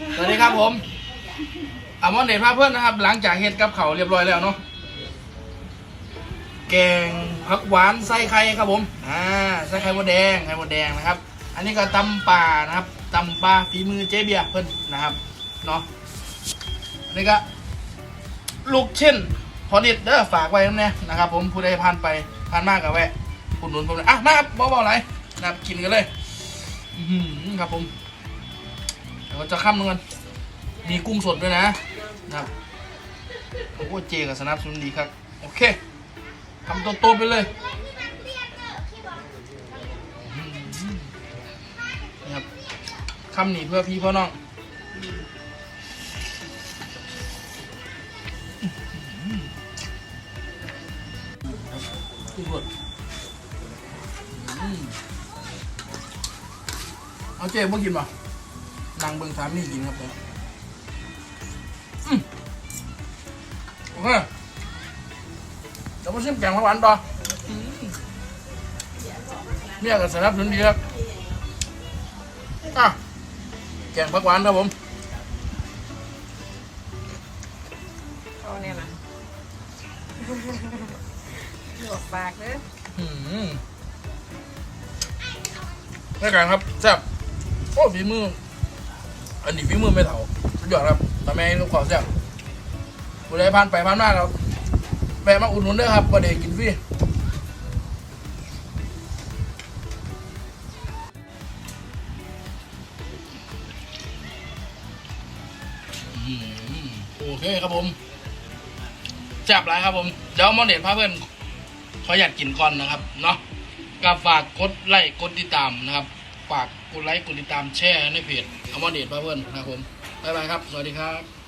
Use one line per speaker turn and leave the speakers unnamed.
สวัสดีครับผมอามอนเดชพาเพื่อนนะครับ หลังจากเฮ็ดกับเขาเรียบร้อยแล้วเนาะแกงผักหวานไส้ไข่ครับผมอ่าไส้ไข่มดแดงไข่มดแดงนะครับ อันนี้ก็ตำป่านะครับตำปลาฝีมือเจ๊เบียร์เพื่อนนะครับเนาะอันนี่ก็ลูกเช่นพอนิดเด้อฝากไว้นะนะครับ ผมผู้ใดผ่านไปผ่านมากกับแวะอุดหนุนผมเลยอะมาครับบ่บ่อะไรนะครับกินกันเลย อื้อหือครับผม เดี๋ยวจะข้ามนึงกันมีกุ้งสดด้วยนะนะครับโอ้โหเจกับสนับสนุนดีครับ โอเคทำโตๆไปเลยนี่ครับคำนี้เพื่อพี่พ่อน้องกุ้งสดเอาเจ๊บ่กินป่ะ นางเบิ่งสามีกินครับผมอืมโอเคเดี๋ยวมาชิมแกงผักหวานต่ออืมเมียกับสนับสนุนดีครับอะแกงผักหวานครับผม
เอาเนี่ยนะหลวกปากเด้อ
อืมรายการครับแซ่บโอ้ฝีมือ อันนี้ฝีมือไม่เท่าสุดยอดครับทำไมลูกขอแซ่บผู้ใดผ่านไปผ่านมาครับแวะมาอุดหนุนด้วยครับประเดี๋ยวกินฟรีโอเคครับผมแซ่บหลายครับผม เดี๋ยวมอนเด็ดพาเพื่อนขออยากกินก่อนนะครับ เนาะก็ฝากกดไลค์กดติดตามนะครับ ฝากกดไลค์กดติดตามแชร์ในเพจอมอเดตพาเพื่อนนะครับผมบ๊ายบายครับ สวัสดีครับ